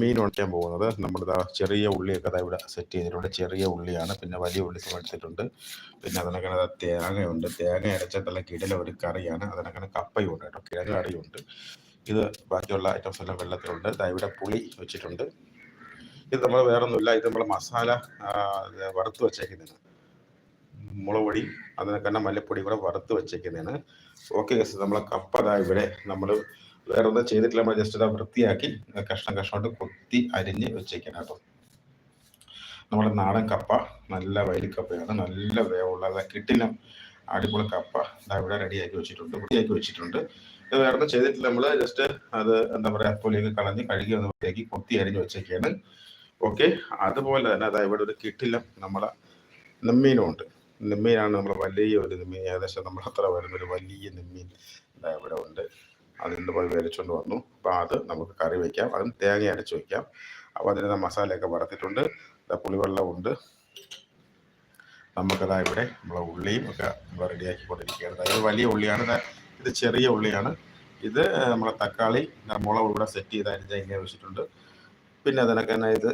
മീൻ ഉണക്കാൻ പോകുന്നത്. നമ്മുടെ ചെറിയ ഉള്ളിയൊക്കെ അതാ ഇവിടെ സെറ്റ് ചെയ്തിട്ടുണ്ട്. ചെറിയ ഉള്ളിയാണ്. പിന്നെ വലിയ ഉള്ളി എടുത്തിട്ടുണ്ട്. പിന്നെ അതിനകത്ത് തേങ്ങയുണ്ട്. തേങ്ങ അരച്ചിട്ടുള്ള കിടല ഒരു കറിയാണ്. അതിനകത്ത് കപ്പയും ഉണ്ട് കേട്ടോ. കിഴങ്ങ് കറിയുണ്ട് ഇത് ബാക്കിയുള്ള ഐറ്റംസ് എല്ലാം വെള്ളത്തിലുണ്ട്. ദാ ഇവിടെ പുളി വെച്ചിട്ടുണ്ട്. ഇത് നമ്മൾ വേറൊന്നുമില്ല. ഇത് നമ്മൾ മസാല വറുത്ത് വെച്ചേക്കുന്നതാണ്. മുളക് പൊടി അതിനൊക്കെ മല്ലിപ്പൊടി കൂടെ വറുത്ത് വെച്ചേക്കുന്നതാണ്. ഓക്കെ നമ്മളെ കപ്പ ദാ ഇവിടെ നമ്മൾ വേറെ ഒന്നും ചെയ്തിട്ടില്ല. നമ്മൾ ജസ്റ്റ് ഇതാ വൃത്തിയാക്കി കഷ്ണം കഷ്ണമായിട്ട് കൊത്തി അരിഞ്ഞ് വെച്ചേക്കണം കേട്ടോ. നമ്മുടെ നാടൻ കപ്പ നല്ല വയലിക്കപ്പയാണ് നല്ല വേവുള്ള അതാ കിട്ടില്ല. അടിപൊളി കപ്പ. ഇതാ ഇവിടെ റെഡിയാക്കി വെച്ചിട്ടുണ്ട് വൃത്തിയാക്കി വെച്ചിട്ടുണ്ട്. ഇത് വേറെ ഒന്നും ചെയ്തിട്ടില്ല. നമ്മൾ ജസ്റ്റ് അത് എന്താ പറയാ തൊലിയൊക്കെ കളഞ്ഞ് കഴുകി ഒന്ന് വൃത്തിയാക്കി കൊത്തി അരിഞ്ഞ് വെച്ചേക്കാണ് ഓക്കെ അതുപോലെ തന്നെ അതാ ഇവിടെ ഒരു കിട്ടില്ല നമ്മളെ നെമ്മീനുണ്ട്. നെമ്മീനാണ് നമ്മൾ വലിയ ഒരു നെമ്മീൻ. ഏകദേശം നമ്മൾ അത്ര വരുന്ന ഒരു വലിയ നെമ്മീൻ ഇവിടെ ഉണ്ട്. അതിൽ പോയി വേലിച്ചുകൊണ്ട് വന്നു. അപ്പോൾ അത് നമുക്ക് കറി വയ്ക്കാം അതും തേങ്ങ അരച്ച് വയ്ക്കാം അപ്പോൾ അതിന് മസാലയൊക്കെ വറുത്തിട്ടുണ്ട്. പുളിവെള്ളം പുളിവെള്ളമുണ്ട് നമുക്കതാ ഇവിടെ നമ്മളെ ഉള്ളിയും ഒക്കെ നമ്മൾ റെഡിയാക്കിക്കൊണ്ടിരിക്കുകയാണ് അതായത് വലിയ ഉള്ളിയാണ്. ഇത് ചെറിയ ഉള്ളിയാണ്. ഇത് നമ്മളെ തക്കാളി മുളക് ഇവിടെ സെറ്റ് ചെയ്ത് അരിഞ്ഞ ഇങ്ങനെ വെച്ചിട്ടുണ്ട്. പിന്നെ അതിനൊക്കെ തന്നെ ഇത്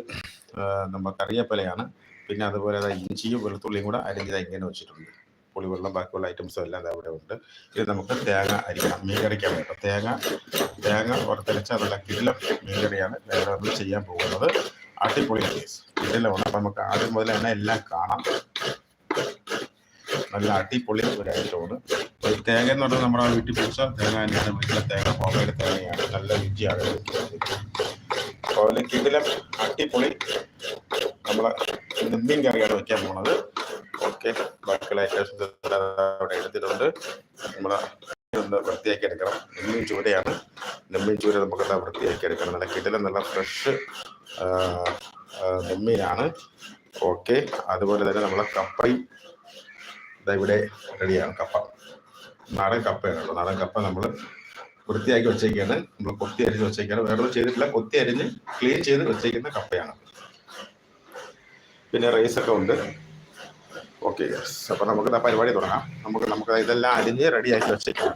നമ്മൾ കറിയപ്പലയാണ് പിന്നെ അതുപോലെ ഇഞ്ചിയും വെളുത്തുള്ളിയും കൂടെ അരിഞ്ഞത് ഇങ്ങനെ വെച്ചിട്ടുണ്ട്. പുളിവെള്ളം ബാക്കിയുള്ള ഐറ്റംസും എല്ലാം അവിടെ ഉണ്ട്. ഇത് നമുക്ക് തേങ്ങ അരിക്കാം മീൻ കറിക്കാൻ വേണ്ട തേങ്ങ തേങ്ങ വറുത്തരച്ച അതുള്ള കിടിലം മീൻ കറിയാണ് വേറെ നമ്മൾ ചെയ്യാൻ പോകുന്നത്. അടിപൊളി കേസ് കിടിലമാണ്. അപ്പം നമുക്ക് ആദ്യം മുതൽ തന്നെ എല്ലാം കാണാം. നല്ല അടിപൊളി ഒരു ഐറ്റമാണ് തേങ്ങ എന്ന് പറഞ്ഞാൽ നമ്മുടെ വീട്ടിൽ പിടിച്ച തേങ്ങ തന്നെയാണ്. വീട്ടിലെ തേങ്ങ പോകയുടെ തേങ്ങയാണ്. നല്ല രുചിയാണ്. അതുപോലെ കിടിലം അടിപൊളി നമ്മളെ നെമ്മീൻ കറിയാണ് വയ്ക്കാൻ പോണത്. ഓക്കെ. ബാക്കിയുള്ള ഐറ്റംസ് അവിടെ എടുത്തിട്ടുണ്ട് നമ്മളെ ഒന്ന് വൃത്തിയാക്കി എടുക്കണം നെമ്മീൻ ചൂരയാണ്. നെമ്മീൻ ചൂര നമുക്ക് എന്താ വൃത്തിയാക്കി എടുക്കണം നല്ല കിടിലം നല്ല ഫ്രഷ് നെമ്മീനാണ്. ഓക്കെ. അതുപോലെ തന്നെ നമ്മളെ കപ്പയും ഇതാ ഇവിടെ റെഡിയാണ് കപ്പ. നാടൻ കപ്പയാണ് കേട്ടോ നാടൻ കപ്പ നമ്മൾ വൃത്തിയാക്കി വെച്ചേക്കാണ്. നമ്മൾ കൊത്തി അരിഞ്ഞ് വെച്ചേക്കാണ്. വേറെ ചെയ്തിട്ടില്ല. കൊത്തി അരിഞ്ഞ് ക്ലീൻ ചെയ്ത് വെച്ചേക്കുന്ന കപ്പയാണ്. പിന്നെ റൈസൊക്കെ ഉണ്ട്. ഓക്കെ യെസ് അപ്പൊ നമുക്ക് പരിപാടി തുടങ്ങാം. നമുക്ക് നമുക്ക് ഇതെല്ലാം അരിഞ്ഞ് റെഡിയാക്കി വെച്ചേക്കാം.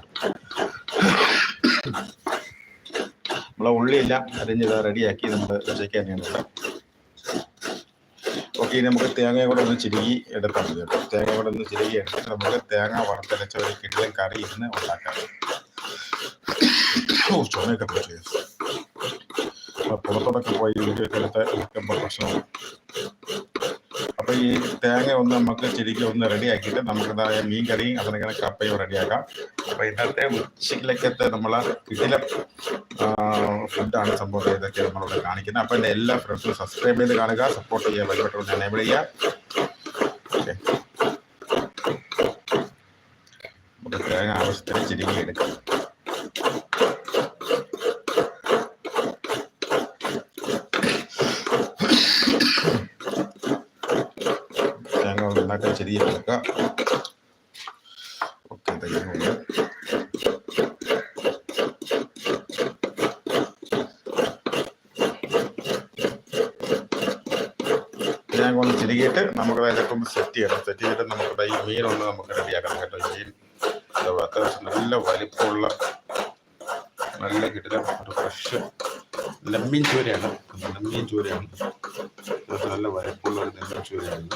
നമ്മളെ ഉള്ളിയെല്ലാം അരിഞ്ഞ് റെഡിയാക്കി നമ്മൾ വെച്ചേക്കാൻ തന്നെയാണ്. ഓക്കെ ഇനി നമുക്ക് തേങ്ങ കൂടെ ഒന്ന് ചിരുകി എടുത്താൽ മതി കേട്ടോ തേങ്ങ കൂടെ ഒന്ന് ചിരുകി എടുത്തിട്ട് നമുക്ക് തേങ്ങ വറുത്തരച്ച ഒരു കിടിലൻ കറി ഇരുന്ന് ഉണ്ടാക്കാം. ഓ ചുമയൊക്കെ പറ്റിയ പുറത്തോടൊക്കെ പോയി വീഡിയോ എടുത്ത് നിൽക്കുമ്പോൾ പ്രശ്നമാണ് ഈ തേങ്ങ ഒന്ന് നമുക്ക് ശരിക്കും ഒന്ന് റെഡിയാക്കിയിട്ട് പറയുക മീൻ കറിയും അതിനങ്ങനെ കപ്പയും റെഡിയാക്കാം. അപ്പൊ ഇന്നത്തെ ഉച്ചയിലേക്കത്തെ നമ്മളെ ഇതിലെ ഫുഡാണ് സംഭവം. ഇതൊക്കെ നമ്മളിവിടെ കാണിക്കുന്നത്. അപ്പൊ എന്റെ എല്ലാ ഫ്രണ്ട്സും സബ്സ്ക്രൈബ് ചെയ്ത് കാണുക സപ്പോർട്ട് ചെയ്യുക ബന്ധപ്പെട്ട് എനേബിൾ ഓക്കെ. നമുക്ക് തേങ്ങ ആവശ്യത്തിന് ചിരിങ്ങി എടുക്കാം തേങ്ങ ഓക്കെ തേങ്ങ ഉണ്ട് തേങ്ങ ഒന്ന് ചിരികിയിട്ട് നമുക്ക് ഇതൊക്കെ സെറ്റ് ചെയ്യണം. സെറ്റ് ചെയ്തിട്ട് നമുക്ക് ഈ മീനൊന്ന് നമുക്ക് റെഡിയാക്കണം കേട്ടോ മീൻ അത്യാവശ്യം നല്ല വലിപ്പമുള്ള നല്ല കിട്ടില്ല ഒരു ഫ്രഷ് നെമ്മീൻ ചൂരയാണ്. നെമ്മീൻ ചൂരയാണ്. അത്യാവശ്യം നല്ല വലിപ്പമുള്ള ഒരു നെമ്മീൻ ചൂരയാണ്.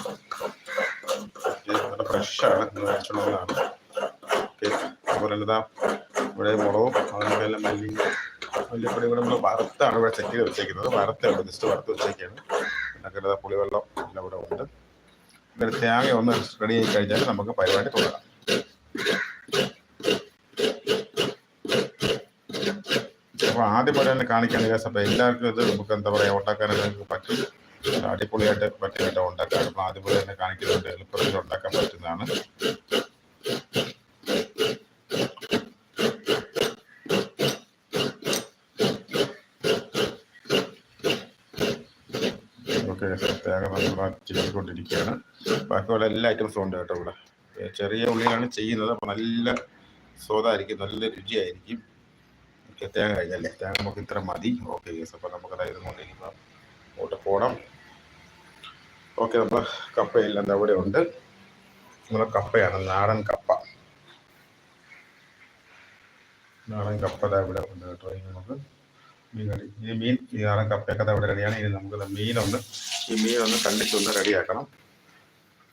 ഫ്രഷാണ് മേടിച്ചുള്ളതാണ് ഓക്കെ അതുപോലെ തന്നെ ഇവിടെ മുളകും അതുപോലെ എല്ലാം മല്ലി മല്ലിപ്പൊടി കൂടെ നമ്മൾ വറുത്താണ് ഇവിടെ സെറ്റ് ചെയ്ത് വെച്ചേക്കുന്നത്. വറുത്താണ് ജസ്റ്റ് വറുത്ത് വെച്ചേക്കാണ്. അതിനൊക്കെ പുളിവെള്ളം എല്ലാം ഇവിടെ ഉണ്ട്. പിന്നെ തേങ്ങ ഒന്ന് റെഡി ആയി കഴിഞ്ഞാൽ നമുക്ക് പരിപാടി തുടങ്ങാം. അപ്പൊ ആദ്യം പോലെ തന്നെ കാണിക്കാൻ വിചാരിച്ചു അപ്പൊ എല്ലാവർക്കും ഇത് നമുക്ക് എന്താ പറയാ ഉണ്ടാക്കാനൊക്കെ പറ്റും. അടിപൊളിയായിട്ട് പറ്റും കേട്ടോ ഉണ്ടാക്കാൻ നമ്മൾ ആദ്യം പോലെ തന്നെ കാണിക്കുന്നുണ്ട്. എളുപ്പത്തിൽ ഉണ്ടാക്കാൻ പറ്റുന്നതാണ്. ഓക്കെ ചെയ്തുകൊണ്ടിരിക്കുകയാണ്. ബാക്കിയുള്ള എല്ലാ ഐറ്റംസും ഉണ്ട് കേട്ടോ ഇവിടെ. ചെറിയ ഉള്ളിയാണ് ചെയ്യുന്നത്. അപ്പൊ നല്ല സ്വാദായിരിക്കും നല്ല രുചിയായിരിക്കും. തേങ്ങ കഴിഞ്ഞല്ലേ തേങ്ങ നമുക്ക് ഇത്ര മതി. ഓക്കെ യെസ് അപ്പൊ നമുക്ക് അതായത് കൊണ്ടിരിക്കാം അങ്ങോട്ട് പോകണം ഓക്കെ നമ്മൾ കപ്പയെല്ലാം അവിടെ ഉണ്ട്. നമ്മളെ കപ്പയാണ് നാടൻ കപ്പ. നാടൻ കപ്പ ഇവിടെ ഉണ്ട് കേട്ടോ ഇനി നമുക്ക് മീൻ കറി. ഈ മീൻ ഈ നാടൻ കപ്പയൊക്കെ അവിടെ റെഡിയാണ് ഇനി നമുക്ക് മീനൊന്ന് ഈ മീനൊന്ന് കണ്ടിച്ചൊന്ന് റെഡിയാക്കണം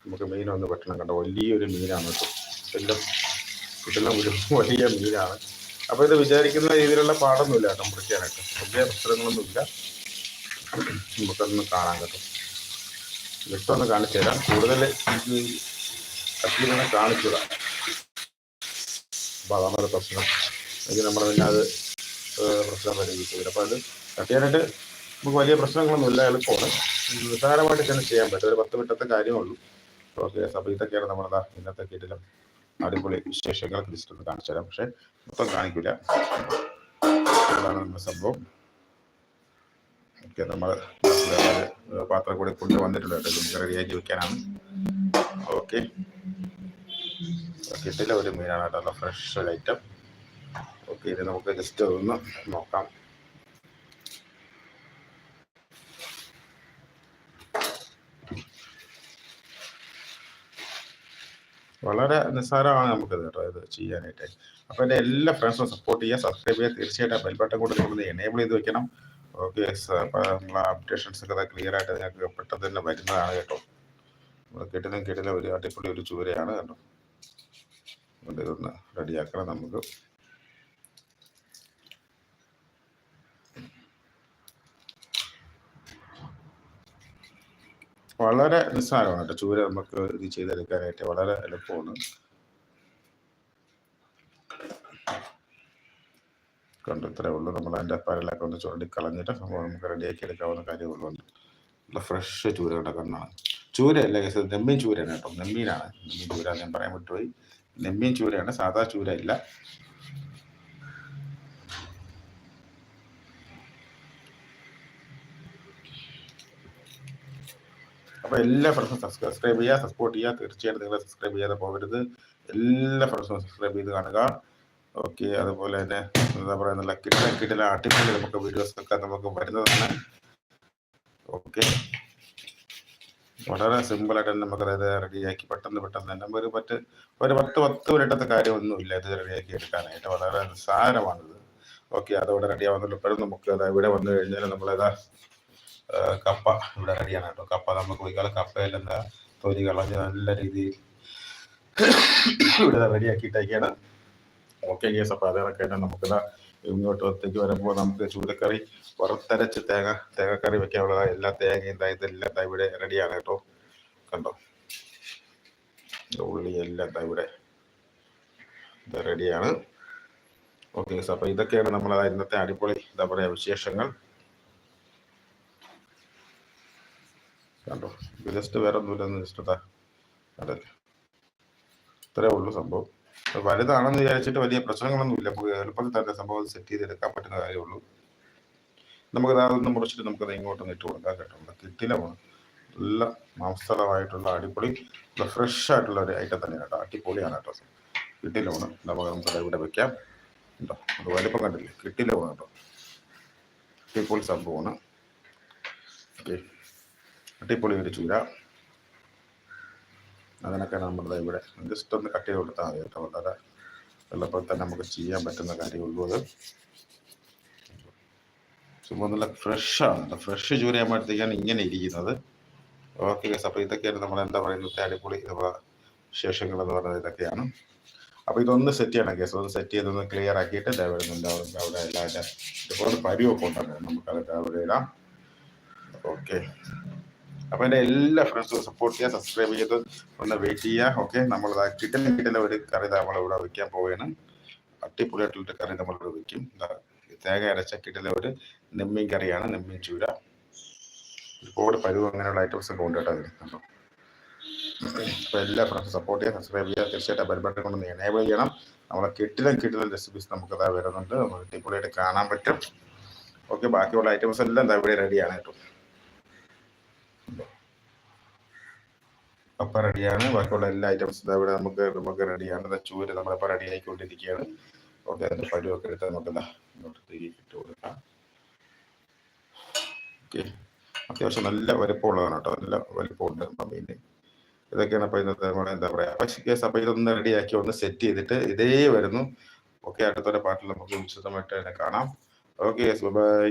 നമുക്ക് മീനൊന്ന് പറ്റണം കണ്ടോ വലിയൊരു മീനാണ് കേട്ടോ. എല്ലാം ഇതെല്ലാം ഒരു വലിയ മീനാണ്. അപ്പോൾ ഇത് വിചാരിക്കുന്ന രീതിയിലുള്ള പാടൊന്നുമില്ല കേട്ടോ മുറിക്കാനായിട്ട് വലിയ പ്രശ്നങ്ങളൊന്നുമില്ല. നമുക്കതൊന്ന് കാണാൻ കേട്ടോ. ജസ്റ്റ് കാണിച്ചു തരാം. കൂടുതൽ എനിക്ക് കാണിച്ചു തരാം അപ്പോൾ അതാണ് പ്രശ്നം. എനിക്ക് നമ്മൾ പിന്നെ അത് പ്രശ്നം പരിഹരിക്കില്ല അപ്പോൾ അത് കത്തിയാനായിട്ട് നമുക്ക് വലിയ പ്രശ്നങ്ങളൊന്നുമില്ല എളുപ്പമാണ്. നിസ്സാരമായിട്ട് തന്നെ ചെയ്യാൻ പറ്റും. ഒരു പത്ത് മിനിറ്റത്തെ കാര്യമുള്ളൂ. ഓക്കെ അപ്പോൾ ഇതൊക്കെയാണ് നമ്മളതാ ഇന്നത്തെ കീട്ടിലും അടിപൊളി വിശേഷങ്ങൾ. ലിസ്റ്റ് ഒന്ന് കാണിച്ചു തരാം. പക്ഷേ മൊത്തം കാണിക്കില്ല അതാണ് നമ്മുടെ സംഭവം. ഓക്കെ നമ്മൾ പാത്രം കൂടി കൊണ്ടുവന്നിട്ടുണ്ട് കേട്ടോ. നമുക്ക് റെഡിയാക്കി വെക്കാനാണ്. ഓക്കെ കിട്ടില്ല ഒരു മീനാണ് കേട്ടോ. ഫ്രഷ് ഒരു ഐറ്റം ഓക്കെ ഇത് നമുക്ക് ജസ്റ്റ് ഒന്ന് നോക്കാം. വളരെ നിസ്സാരമാണ് നമുക്കിത് കേട്ടോ ഇത് ചെയ്യാനായിട്ട്. അപ്പോൾ എന്റെ എല്ലാ ഫ്രണ്ട്സും സപ്പോർട്ട് ചെയ്യുക സബ്സ്ക്രൈബ് ചെയ്യുക തീർച്ചയായിട്ടും ബെൽബട്ടൺ കൂടെ നമ്മൾ എനേബിൾ ചെയ്ത് വെക്കണം. ഓക്കെ അപ്പോൾ നമ്മളെ അപ്ഡേഷൻസ് ഒക്കെ ക്ലിയർ ആയിട്ട് നിങ്ങൾക്ക് പെട്ടെന്ന് തന്നെ വരുന്നതാണ് കേട്ടോ. നമ്മൾ കിട്ടുന്ന ഒരു അടിപൊളി ഒരു ചൂരയാണ് കേട്ടോ. അതുകൊണ്ട് ഇതൊന്ന് റെഡിയാക്കണം നമുക്ക്. വളരെ നിസ്സാരമാണ് കേട്ടോ. ചൂര നമുക്ക് ഇത് ചെയ്തെടുക്കാനായിട്ട് വളരെ എളുപ്പമാണ്. കണ്ടു ഇത്രേ ഉള്ളൂ. നമ്മൾ അതിന്റെ പരലൊക്കെ ഒന്ന് ചുരണ്ടി കളഞ്ഞിട്ട് സംഭവം നമുക്ക് റെഡിയാക്കി എടുക്കാവുന്ന കാര്യമുള്ളൂ നല്ല ഫ്രഷ് ചൂരയുടെ കണ്ണാണ്. ചൂരയല്ല കേസ് നെമ്മീൻ ചൂരയാണ് കേട്ടോ. നെമ്മീനാണ്. നെമ്മീൻ ചൂര ഞാൻ പറയാൻ വിട്ടുപോയി. നെമ്മീൻ ചൂരയാണ്. സാധാ ചൂര ഇല്ല. അപ്പോൾ എല്ലാ ഫ്രണ്ട്സും സബ്സ്ക്രൈബ് ചെയ്യുക സപ്പോർട്ട് ചെയ്യുക. തീർച്ചയായിട്ടും നിങ്ങൾ സബ്സ്ക്രൈബ് ചെയ്യാതെ പോകരുത്. എല്ലാ ഫ്രണ്ട്സും സബ്സ്ക്രൈബ് ചെയ്ത് കാണുക. ഓക്കെ അതുപോലെ തന്നെ എന്താ പറയുക നല്ല കിട്ടല കിട്ടല അടിപൊളി നമുക്ക് വീഡിയോസ് ഒക്കെ നമുക്ക് വരുന്നതാണ്. ഓക്കെ. വളരെ സിമ്പിളായിട്ട് തന്നെ നമുക്ക് അതായത് റെഡിയാക്കി പെട്ടെന്ന് പെട്ടെന്ന് തന്നെ ഒരു പത്ത് ഒരു പത്ത് പത്ത് മിനിറ്റത്തെ കാര്യമൊന്നുമില്ല ഇത് റെഡിയാക്കി എടുക്കാനായിട്ട്. വളരെ നിസ്സാരമാണിത്. ഓക്കെ അതവിടെ റെഡി ആവുന്നുള്ളൂ ഇപ്പോഴും നമുക്ക് അതായത് ഇവിടെ വന്നു കഴിഞ്ഞാൽ നമ്മളേതാ കപ്പ ഇവിടെ റെഡിയാണ് കേട്ടോ. കപ്പ നമുക്ക് പോയിക്കാളെ കപ്പയിൽ എന്താ തൊലി കളഞ്ഞ് നല്ല രീതിയിൽ ഇവിടെ റെഡിയാക്കിയിട്ടൊക്കെയാണ് ഓക്കെ കേസ് അപ്പോൾ അതൊക്കെ തന്നെ നമുക്കിതാ ഇങ്ങോട്ട് ഒത്തേക്ക് വരുമ്പോൾ നമുക്ക് ചൂരക്കറി വറുത്തരച്ച് തേങ്ങ തേങ്ങക്കറി വെക്കാനുള്ള എല്ലാ തേങ്ങയും ദാ ഇതെല്ലാം ദാ ഇവിടെ റെഡിയാണ് കേട്ടോ. കണ്ടോ? ഉള്ളി എല്ലാം ദാ ഇവിടെ ഇത് റെഡിയാണ് ഓക്കെ കേസ് അപ്പോൾ ഇതൊക്കെയാണ് നമ്മൾ ഇന്നത്തെ അടിപൊളി എന്താ പറയുക വിശേഷങ്ങൾ. കണ്ടോ? ജസ്റ്റ് വേറെ ഒന്നുമില്ലെന്ന് ജസ്റ്റ് അതല്ലേ ഇത്രേ ഉള്ളൂ സംഭവം. വലുതാണെന്ന് വിചാരിച്ചിട്ട് വലിയ പ്രശ്നങ്ങളൊന്നുമില്ല. നമുക്ക് എളുപ്പത്തിൽ തന്നെ സംഭവം സെറ്റ് ചെയ്തെടുക്കാൻ പറ്റുന്ന കാര്യമുള്ളൂ. നമുക്ക് അതൊന്ന് മുറിച്ചിട്ട് നമുക്കത് ഇങ്ങോട്ടൊന്ന് ഇട്ട് കൊടുക്കാം കേട്ടോ. കിട്ടിലമാണ് നല്ല മാംസളമായിട്ടുള്ള അടിപൊളി ഫ്രഷ് ആയിട്ടുള്ള ഒരു ഐറ്റം തന്നെ കേട്ടോ. അടിപൊളിയാണ് കേട്ടോ. കിട്ടിലമാണ് നമുക്ക് നമുക്ക് ഇവിടെ വെക്കാം. കേട്ടോ അത് വലിപ്പം കണ്ടില്ലേ? കിട്ടിലമാണ് കേട്ടോ. അടിപൊളി സംഭവമാണ്. ഓക്കെ. അടിപൊളി ഒരു ചൂര. അതിനൊക്കെ നമ്മുടെ ഇവിടെ ജസ്റ്റ് ഒന്ന് കട്ട് ചെയ്ത് കൊടുത്താൽ മതി കേട്ടോ. വളരെ എളുപ്പത്തിൽ നമുക്ക് ചെയ്യാൻ പറ്റുന്ന കാര്യമുള്ളൂ അത്. ചുമ്മാ നല്ല ഫ്രഷാണ് ഫ്രഷ് ചൂര ആകുമ്പോഴത്തേക്കാണ് ഇങ്ങനെ ഇരിക്കുന്നത്. ഓക്കെ അപ്പോൾ ഇതൊക്കെയാണ് നമ്മൾ എന്താ പറയുന്നത് അടിപൊളി നമ്മളെ വിശേഷങ്ങൾ എന്ന് പറയുന്നത് ഇതൊക്കെയാണ്. അപ്പോൾ ഇതൊന്ന് സെറ്റ് ചെയ്യണം കേസ് ഒന്ന് സെറ്റ് ചെയ്ത് ഒന്ന് ക്ലിയർ ആക്കിയിട്ട് വരുന്നുണ്ട് അവിടെ അവിടെ എല്ലാവരുടെ ഇതുപോലെ പരിവൊക്കെ ഉണ്ടാകും അത് അവിടെ ഇടാം. ഓക്കെ അപ്പൊ എന്റെ എല്ലാ ഫ്രണ്ട്സും സപ്പോർട്ട് ചെയ്യുക സബ്സ്ക്രൈബ് ചെയ്ത് ഒന്ന് വെയിറ്റ് ചെയ്യുക ഓക്കെ നമ്മൾ കിട്ടുന്ന കിട്ടുന്ന ഒരു കറി നമ്മൾ ഇവിടെ വെക്കാൻ പോവുകയാണ് അടിപൊളിയായിട്ടുള്ള കറി നമ്മൾ ഇവിടെ വെക്കും. തേങ്ങ അരച്ച കിട്ടുന്ന ഒരു നെമ്മീൻ കറിയാണ് നെമ്മീൻ ചൂര. ഒരുപാട് പരുവ് അങ്ങനെയുള്ള ഐറ്റംസ് ഒക്കെ ഉണ്ട് കേട്ടോ അപ്പൊ എല്ലാ ഫ്രണ്ട്സും സപ്പോർട്ട് ചെയ്യുക സബ്സ്ക്രൈബ് ചെയ്യുക തീർച്ചയായിട്ടും ബെൽബട്ടൺ കൊണ്ട് എനേബിൾ ചെയ്യണം. നമ്മളെ കിട്ടിലും കിട്ടിലും റെസിപ്പീസ് നമുക്ക് ഇതാ വരുന്നുണ്ട്. നമുക്ക് അടിപൊളിയായിട്ട് കാണാൻ പറ്റും. ഓക്കെ ബാക്കിയുള്ള ഐറ്റംസ് എല്ലാം ഇവിടെ റെഡിയാണ് കേട്ടോ. കപ്പ റെഡിയാണ്. ബാക്കിയുള്ള എല്ലാ ഐറ്റംസും ഇവിടെ നമുക്ക് നമുക്ക് റെഡിയാണ്. ചൂര് നമ്മളിപ്പോൾ റെഡി ആയിക്കൊണ്ടിരിക്കുകയാണ് ഓക്കെ അതിന്റെ പരുവൊക്കെ എടുത്ത് നമുക്ക് ദാ തിരികെ ഇട്ട് കൊടുക്കാം. ഓക്കെ. അത്യാവശ്യം നല്ല വലിപ്പമുള്ളതാണ് കേട്ടോ നല്ല വലിപ്പമുണ്ട് മമ്മീന്റെ ഇതൊക്കെയാണ് അപ്പോൾ ഇന്നത്തെ നമ്മുടെ എന്താ പറയുക പക്ഷേ കേസ് അപ്പോൾ ഇതൊന്ന് റെഡിയാക്കി ഒന്ന് സെറ്റ് ചെയ്തിട്ട് ഇതേ വരുന്നു. ഓക്കെ അടുത്തൊരു പാട്ടിൽ നമുക്ക് വിശദമായിട്ട് തന്നെ കാണാം. Okay yes by